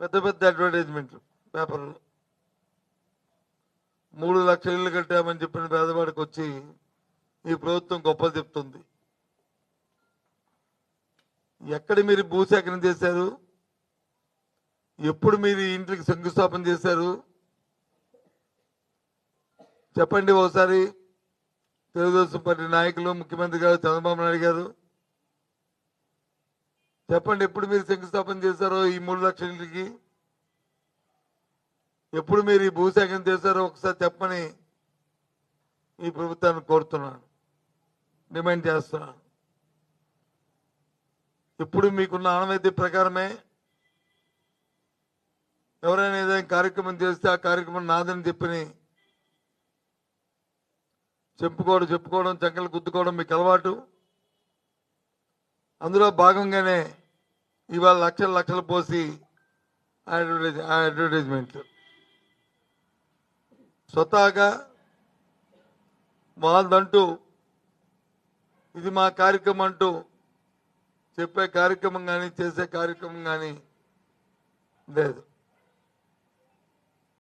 పెద్ద పెద్ద అడ్వర్టైజ్మెంట్లు పేపర్లు. మూడు లక్షల ఇల్లు కట్టామని చెప్పిన పేదవాడికి వచ్చి ఈ ప్రభుత్వం గొప్పలు చెప్తుంది. ఎక్కడ మీరు భూసేకరణ చేశారు? ఎప్పుడు మీరు ఇంటికి శంకుస్థాపన చేశారు? చెప్పండి ఒకసారి. తెలుగుదేశం పార్టీ నాయకులు ముఖ్యమంత్రి గారు చంద్రబాబు నాయుడు గారు చెప్పండి ఎప్పుడు మీరు శంకుస్థాపన చేశారో ఈ మూడు లక్షలకి ఎప్పుడు మీరు ఈ భూసేకరణ చేశారో ఒకసారి చెప్పని ఈ ప్రభుత్వాన్ని కోరుతున్నాను. డిమాండ్ చేస్తున్నాను. ఇప్పుడు మీకున్న ఆనవాయితీ ప్రకారమే ఎవరైనా ఏదైనా కార్యక్రమం చేస్తే ఆ కార్యక్రమం నాదని చెప్పని చెప్పుకోవడం చెప్పుకోవడం చంకలు గుద్దుకోవడం మీకు అలవాటు. అందులో భాగంగానే ఇవాళ లక్షల లక్షలు పోసి అడ్వర్టైజ్ అడ్వర్టైజ్మెంట్ స్వతహాగా వాళ్ళదంటూ ఇది మా కార్యక్రమం అంటూ చెప్పే కార్యక్రమం కానీ చేసే కార్యక్రమం కానీ లేదు.